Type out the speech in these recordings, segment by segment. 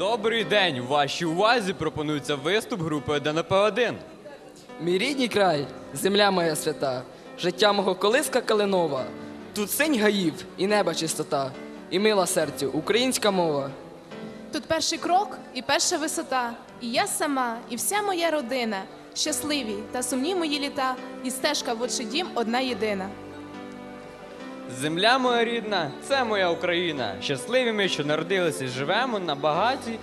Добрий день! Вашій увазі пропонується виступ групи ДНП-1. Мій рідний край, земля моя свята, життя мого колиска калинова. Тут синь гаїв і неба чистота, і мила серцю українська мова. Тут перший крок і перша висота. І я сама, і вся моя родина. Щасливі та сумні мої літа, і стежка в отчий дім одна єдина. Земля моя рідна, це моя Україна. Щасливі ми, що народилися живемо на багатій,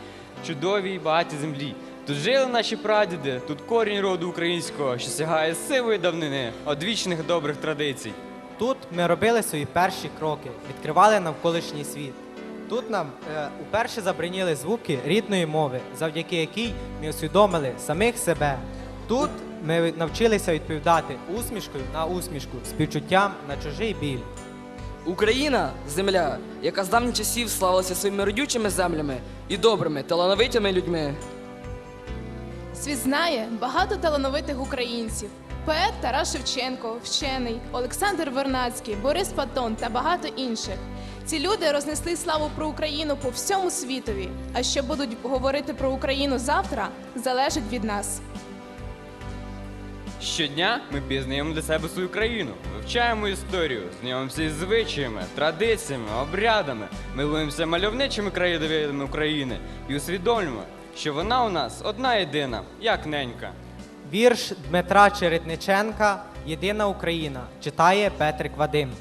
чудовій багатій землі. Тут жили наші прадіди, тут корінь роду українського, що сягає сивої давнини, одвічних добрих традицій. Тут ми робили свої перші кроки, відкривали навколишній світ. Тут нам е, уперше забриніли звуки рідної мови, завдяки якій ми усвідомили самих себе. Тут ми навчилися відповідати усмішкою на усмішку, співчуттям на чужий біль. Україна земля, яка з давніх часів славилася своїми родючими землями і добрими, талановитими людьми. Світ знає багато талановитих українців. Поет Тарас Шевченко, вчений, Олександр Вернацький, Борис Патон та багато інших. Ці люди рознесли славу про Україну по всьому світові. А що будуть говорити про Україну завтра, залежить від нас. Щодня ми пізнаємо для себе свою країну, вивчаємо історію, знайомимося із звичаями, традиціями, обрядами, милуємося мальовничими краєвидами України і усвідомлюємо, що вона у нас одна єдина, як ненька. Вірш Дмитра Чередниченка Єдина Україна читає Петрик Вадим.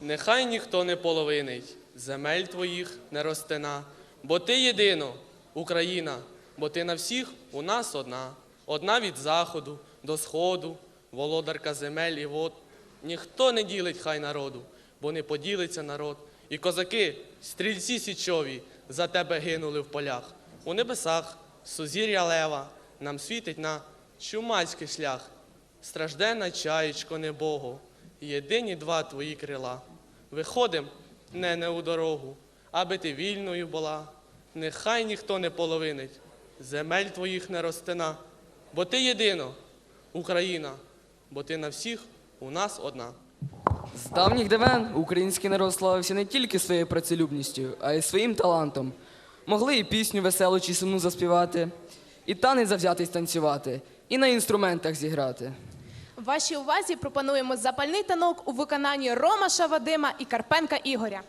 Нехай ніхто не половинить, земель твоїх не ростина, бо ти єдино, Україна, бо ти на всіх у нас одна, одна від заходу до сходу, володарка земель і вод. Ніхто не ділить хай народу, бо не поділиться народ. І козаки, стрільці січові, за тебе гинули в полях. У небесах сузір'я лева нам світить на чумацький шлях. Стражденна чаєчко небого, єдині два твої крила. Виходим не не у дорогу, аби ти вільною була. Нехай ніхто не половинить, земель твоїх не ростина, бо ти єдино, Україна, бо ти на всіх у нас одна. З давніх давен український народ славився не тільки своєю працелюбністю, а й своїм талантом. Могли і пісню веселу чи сумну заспівати, і танець завзятий станцювати, і на інструментах зіграти. Вашій увазі пропонуємо запальний танок у виконанні Ромаша Вадима і Карпенка Ігоря.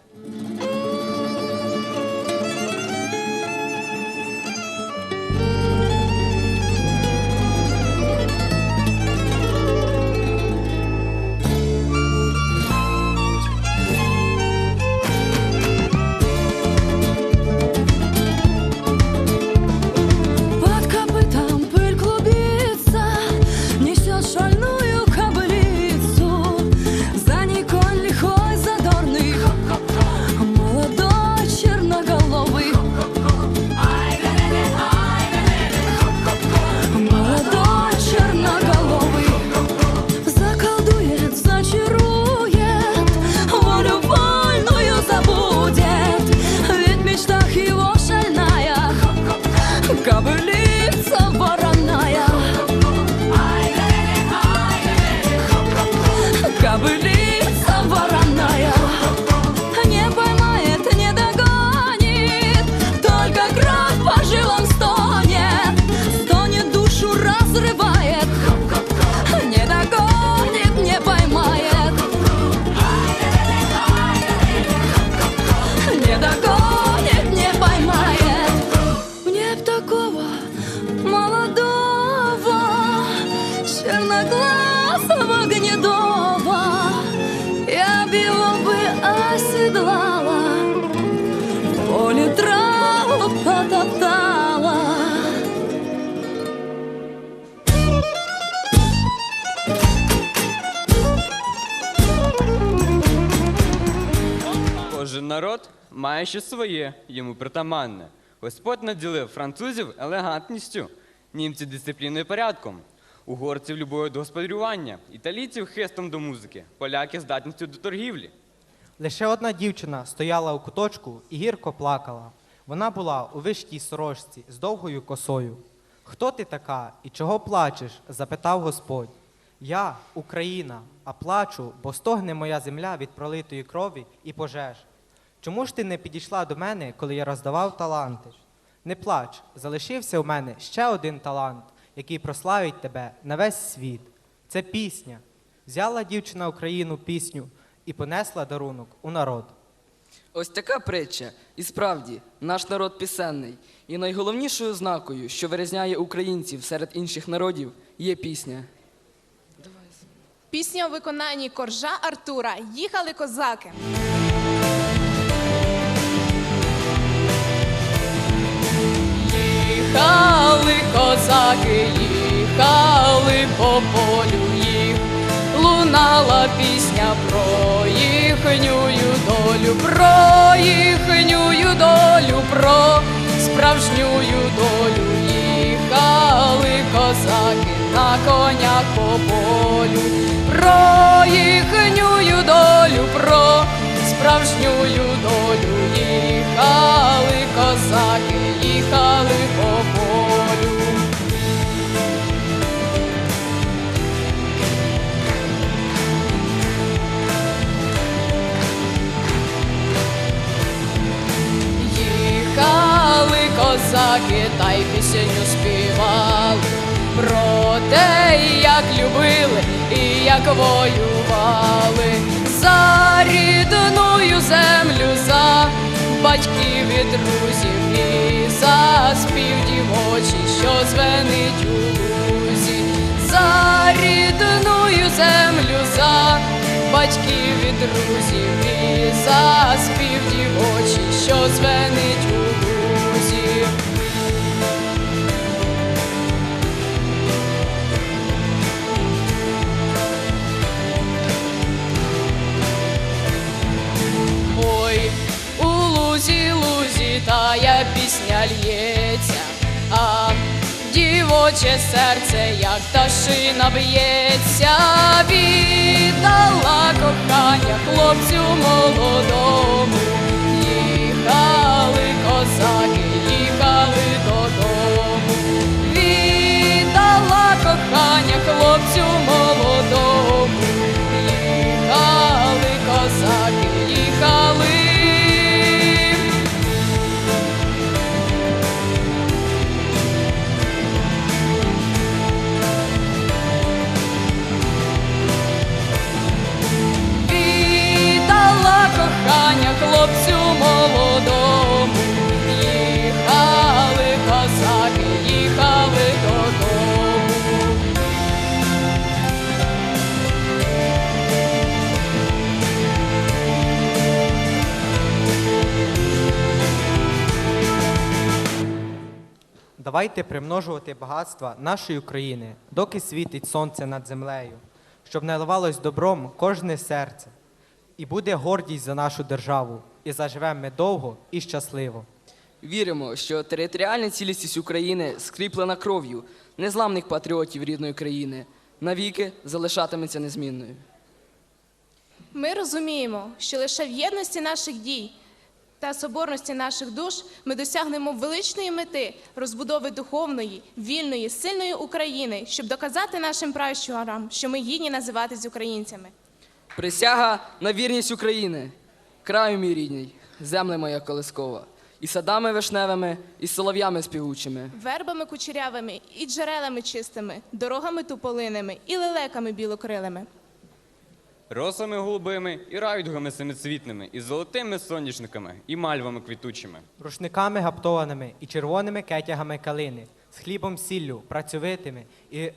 Народ має щось своє, йому притаманне. Господь наділив французів елегантністю, німців дисципліною порядком, угорців любов'ю до господарювання, італійців хистом до музики, поляки здатністю до торгівлі. Лише одна дівчина стояла у куточку і гірко плакала. Вона була у вишитій сорочці з довгою косою. Хто ти така і чого плачеш? запитав Господь. Я Україна, а плачу, бо стогне моя земля від пролитої крові і пожеж. Чому ж ти не підійшла до мене, коли я роздавав таланти? Не плач, залишився у мене ще один талант, який прославить тебе на весь світ. Це пісня. Взяла дівчина Україну пісню і понесла дарунок у народ. Ось така притча. І справді, наш народ пісенний. І найголовнішою ознакою, що вирізняє українців серед інших народів, є пісня. Пісня у виконанні коржа Артура Їхали козаки. Їхали козаки, їхали по полю їх, лунала пісня про їхнюю долю, про їхнюю долю, про справжнюю долю. Їхали козаки на конях по полю, про їхнюю козаки та й пісеню співали. Про те, як любили і як воювали. За рідною землю, за батьків і друзів, і за спів дівочий, що звенить у лузі, за рідною землю, за батьків і друзів, і за спів дівочий, що звенить у лузі. Дівоче серце, як пташина б'ється, віддала кохання хлопцю молодому. Їхали козаки, їхали додому, віддала кохання хлопцю молодому. Давайте примножувати багатства нашої України, доки світить сонце над землею, щоб наливалось добром кожне серце. І буде гордість за нашу державу, і заживемо ми довго і щасливо. Віримо, що територіальна цілісність України скріплена кров'ю незламних патріотів рідної країни, навіки залишатиметься незмінною. Ми розуміємо, що лише в єдності наших дій та соборності наших душ ми досягнемо величної мети розбудови духовної, вільної, сильної України, щоб доказати нашим пращурам, що ми гідні називатись українцями. Присяга на вірність України, краю мій рідний, земле моя колискова, і садами вишневими, і солов'ями співучими. Вербами кучерявими і джерелами чистими, дорогами туполиними і лелеками білокрилими. Росами голубими і райдугами семицвітними, і золотими соняшниками, і мальвами квітучими. рушниками гаптованими і червоними кетягами калини, з хлібом сіллю, працьовитими і е,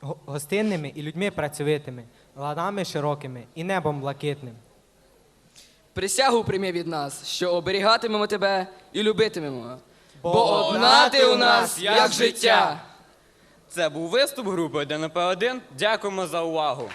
гостинними і людьми працьовитими, ланами широкими і небом блакитним. Присягу прийми від нас, що оберігатимемо тебе і любитимемо. Бо Бо одна ти у нас, як життя. Це був виступ групи ДНП 1 Дякуємо за увагу.